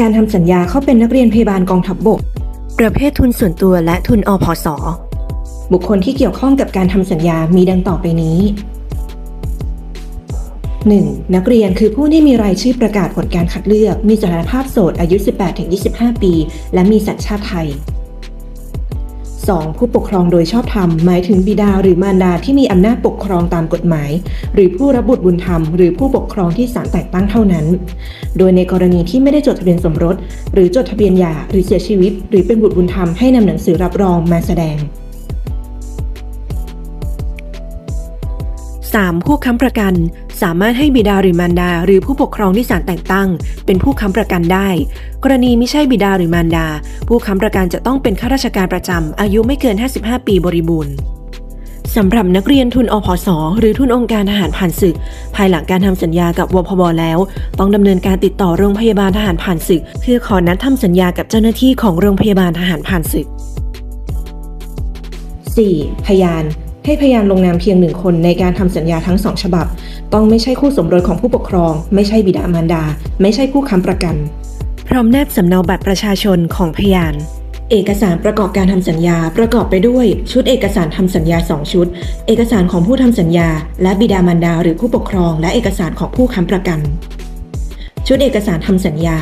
การทำสัญญาเข้าเป็นนักเรียนพยาบาลกองทัพบบก ประเภททุนส่วนตัวและทุนอพสบุคคลที่เกี่ยวข้องกับการทำสัญญามีดังต่อไปนี้ 1. นักเรียนคือผู้ที่มีรายชื่อประกาศผลการคัดเลือก มีสถานภาพโสดอายุ 18-25 ปี และมีสัญชาติไทย 2. ผู้ปกครองโดยชอบธรรม หมายถึงบิดาหรือมารดาที่มีอำนาจปกครองตามกฎหมาย หรือผู้รับบุตรบุญธรรม หรือผู้ปกครองที่ศาลแต่งตั้งเท่านั้น โดยในกรณีที่ไม่ได้จดทะเบียนสมรส หรือจดทะเบียนหย่าหรือเสียชีวิต หรือเป็นบุตรบุญธรรมให้นำหนังสือรับรองมาแสดง 3. ผู้ค้ำประกัน สามารถให้บิดาหรือมารดา หรือผู้ปกครองที่ศาลแต่งตั้ง เป็นผู้ค้ำประกันได้ กรณีไม่ใช่บิดาหรือมารดา ผู้ค้ำประกันจะต้องเป็นข้าราชการประจำอายุไม่เกิน 55 ปีบริบูรณ์สำหรับนักเรียนทุนอพสหรือทุนองค์การทหารผ่านศึก ภายหลังการทำสัญญากับวพบแล้ว ต้องดำเนินการติดต่อโรงพยาบาลทหารผ่านศึก เพื่อขอนัดทำสัญญากับเจ้าหน้าที่ของโรงพยาบาลทหารผ่านศึก 4. พยาน ให้พยานลงนามเพียงหนึ่งคนในการทำสัญญาทั้งสองฉบับ ต้องไม่ใช่คู่สมรสของผู้ปกครอง ไม่ใช่บิดามารดา ไม่ใช่ผู้ค้ำประกัน พร้อมแนบสำเนาบัตรประชาชนของพยานเอกสารประกอบการทำสัญญาประกอบไปด้วย ชุดเอกสารทำสัญญา 2 ชุด เอกสารของผู้ทำสัญญา และบิดามารดาหรือผู้ปกครอง และเอกสารของผู้ค้ำประกัน ชุดเอกสารทำสัญญา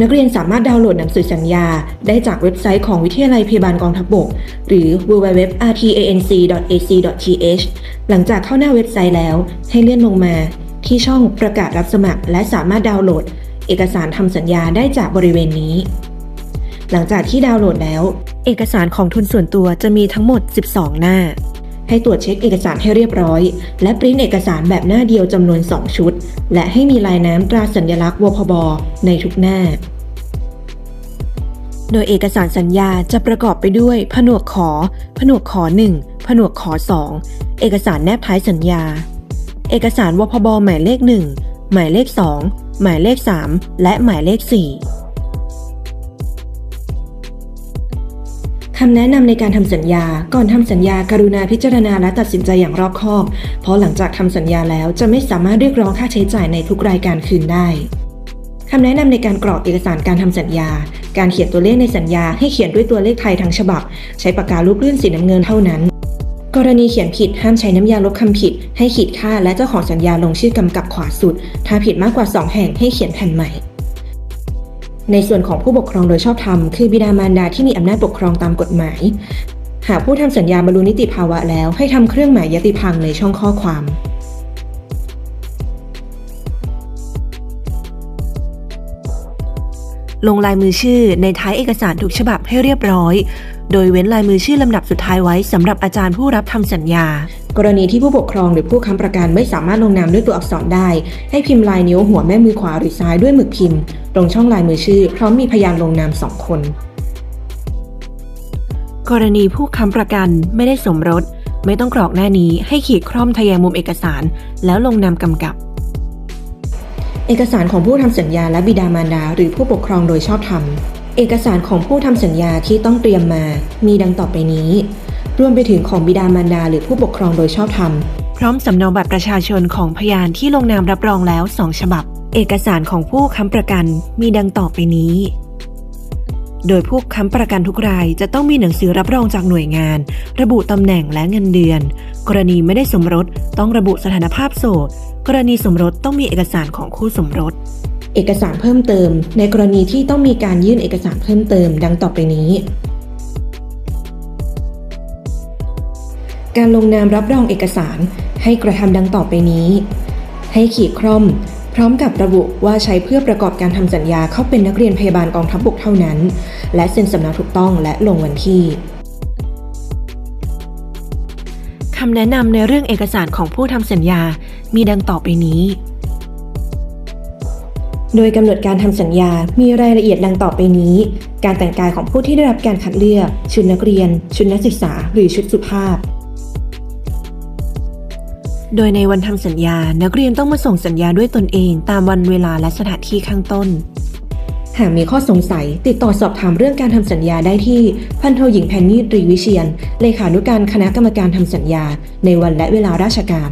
นักเรียนสามารถดาวน์โหลดหนังสือสัญญา ได้จากเว็บไซต์ของวิทยาลัยพยาบาลกองทัพบก หรือ www.rtanc.ac.th หลังจากเข้าหน้าเว็บไซต์แล้ว ให้เลื่อนลงมา ที่ช่องประกาศรับสมัคร และสามารถดาวน์โหลด เอกสารทำสัญญาได้จากบริเวณนี้ หลังจากที่ดาวน์โหลดแล้ว เอกสารของทุนส่วนตัวจะมีทั้งหมด 12 หน้า ให้ตรวจเช็คเอกสารให้เรียบร้อย และปริ้นเอกสารแบบหน้าเดียวจำนวน 2 ชุด และให้มีลายน้ำตราสัญลักษณ์วพบ ในทุกหน้า โดยเอกสารสัญญาจะประกอบไปด้วย ผนวกขอ ผนวกขอ 1 ผนวกขอ 2 เอกสารแนบท้ายสัญญา เอกสารวพบหมายเลข 1 หมายเลข 2 หมายเลข 3 และหมายเลข 4 คำแนะนำในการทำสัญญา ก่อนทำสัญญากรุณาพิจารณาและตัดสินใจอย่างรอบคอบ เพราะหลังจากทำสัญญาแล้วจะไม่สามารถเรียกร้องค่าใช้จ่ายในทุกรายการคืนได้คำแนะนำในการกรอกเอกสารการทำสัญญา การเขียนตัวเลขในสัญญาให้เขียนด้วยตัวเลขไทยทั้งฉบับ ใช้ปากกาลูกลื่นสีน้ำเงินเท่านั้น กรณีเขียนผิดห้ามใช้น้ำยาลบคำผิด ให้ขีดค่าและเจ้าของสัญญาลงชื่อกำกับขวาสุด ถ้าผิดมากกว่า 2 แห่งให้เขียนแผ่นใหม่ ในส่วนของผู้ปกครองโดยชอบธรรมคือบิดามารดาที่มีอำนาจปกครองตามกฎหมาย หากผู้ทำสัญญาบรรลุนิติภาวะแล้วให้ทำเครื่องหมายยติพังในช่องข้อความลงลายมือชื่อในท้ายเอกสารทุกฉบับให้เรียบร้อย โดยเว้นลายมือชื่อลำดับสุดท้ายไว้สำหรับอาจารย์ผู้รับทำสัญญา กรณีที่ผู้ปกครองหรือผู้ค้ำประกันไม่สามารถลงนามด้วยตัวอักษรได้ ให้พิมพ์ลายนิ้วหัวแม่มือขวาหรือซ้ายด้วยหมึกพิมพ์ ตรงช่องลายมือชื่อ พร้อมมีพยานลงนามสองคน กรณีผู้ค้ำประกันไม่ได้สมรส ไม่ต้องกรอกหน้านี้ให้ขีดคร่อมทะแยงมุมเอกสาร แล้วลงนามกำกับ เอกสารของผู้ทำสัญญาและบิดามารดา หรือผู้ปกครองโดยชอบธรรมเอกสารของผู้ทำสัญญาที่ต้องเตรียมมา มีดังต่อไปนี้ รวมไปถึงของบิดามารดาหรือผู้ปกครองโดยชอบธรรม พร้อมสำเนาบัตรประชาชนของพยานที่ลงนามรับรองแล้ว2ฉบับ เอกสารของผู้ค้ำประกันมีดังต่อไปนี้ โดยผู้ค้ำประกันทุกรายจะต้องมีหนังสือรับรองจากหน่วยงาน ระบุตำแหน่งและเงินเดือน กรณีไม่ได้สมรสต้องระบุสถานภาพโสดกรณีสมรสต้องมีเอกสารของคู่สมรส เอกสารเพิ่มเติม ในกรณีที่ต้องมีการยื่นเอกสารเพิ่มเติม ดังต่อไปนี้ การลงนามรับรองเอกสารให้กระทำดังต่อไปนี้ ให้ขีดคร่อม พร้อมกับระบุว่าใช้เพื่อประกอบการทำสัญญาเข้าเป็นนักเรียนพยาบาลกองทัพบกเท่านั้น และเซ็นสำเนาถูกต้องและลงวันที่คำแนะนำในเรื่องเอกสารของผู้ทำสัญญา มีดังต่อไปนี้ โดยกำหนดการทำสัญญา มีรายละเอียดดังต่อไปนี้ การแต่งกายของผู้ที่ได้รับการคัดเลือก ชุดนักเรียน ชุดนักศึกษา หรือชุดสุภาพ โดยในวันทำสัญญา นักเรียนต้องมาส่งสัญญาด้วยตนเอง ตามวันเวลาและสถานที่ข้างต้น หากมีข้อสงสัย ติดต่อสอบถามเรื่องการทำสัญญาได้ที่ พันโทหญิงแพนนี่ตรีวิเชียน เลขานุการคณะกรรมการทำสัญญา ในวันและเวลาราชการ